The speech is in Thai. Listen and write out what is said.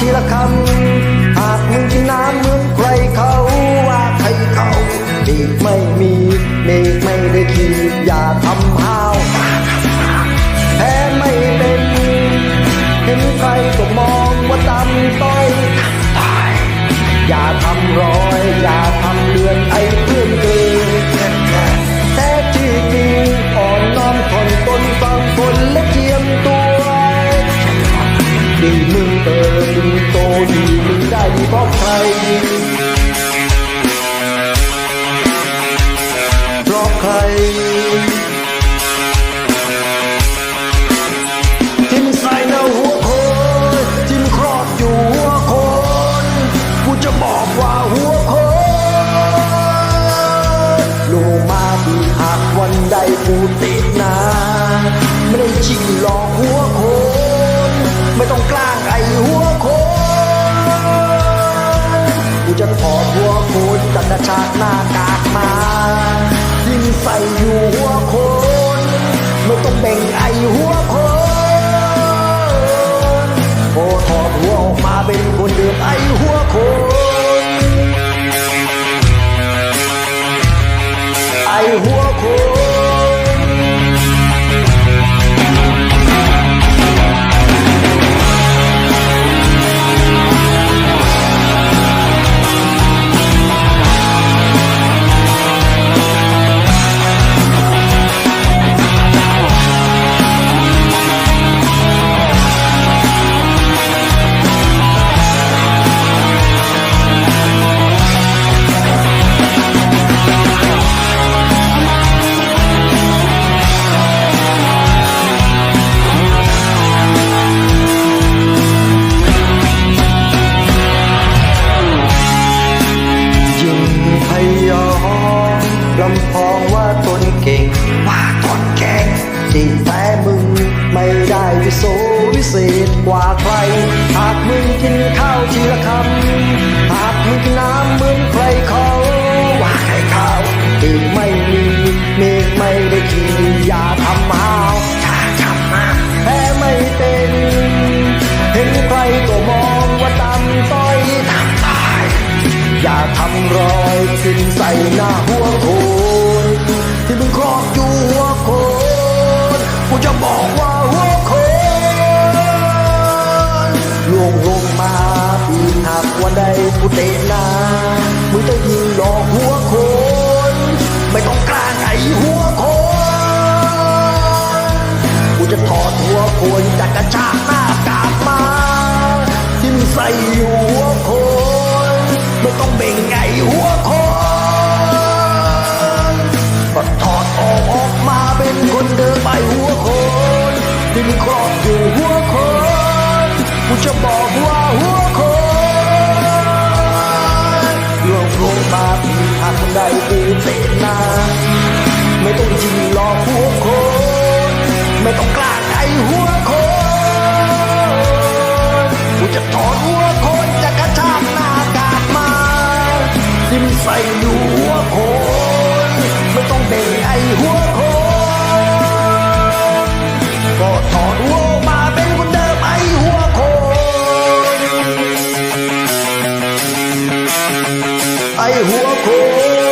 ทีละคำหากมึงกินน้ำเหมือนใครเขาว่าใครเขาปีกไม่มีเมฆไม่ได้ขีดอย่าทำห้าวแพ้ไม่เป็นเห็นใครก็มองว่าตำต้อยอย่าทำรอย เติบโตดีมึงได้ดีเพราะใครเพราะใครทิมใส่ในหัวคนทิมครอบอยู่หัวคนกูจะบอกว่าหัวคนลูกมาดีหากวันใดกูติดนาไม่ได้จริงหลอก จาฉากหน้ากากมา ยินใส่อยู่หัวโคนไม่ต้องเบ่งไอหัวโคนโอถอดหัวออกมาเป็นคนเดิมไอหัวโคนไอหัว ลำพองว่าตนเก่ง ว่าตนเก่งที่แท้มึงไม่ได้วิโสวิเศษกว่าใคร หากมึงกินข้าวทีละคำ หากมึงกินน้ำเหมือนใครเขาว่าใครเขาอีกไม่มีเมฆไม่ได้ขี่อย่าทำหาวอย่าทำมาแพ้ไม่เป็น เห็นใครก็มองว่าต่ำต้อยต่ำต้อยอย่าทำรอยสิ้นใส่หน้าหัว หากวันใดกูเตะนามึงจะยิงดอกหัวโคน ไม่ต้องกลางไอหัวโคนกูจะถอดหัวโคนจากกระชากหน้ากากมา ทิ่มใส่หัวโคน คนใดกูเตะหน้าไม่ต้องยิงหลอกหัวโคนไม่ต้องกล้าใจหัวโคนกูจะถอ 爱国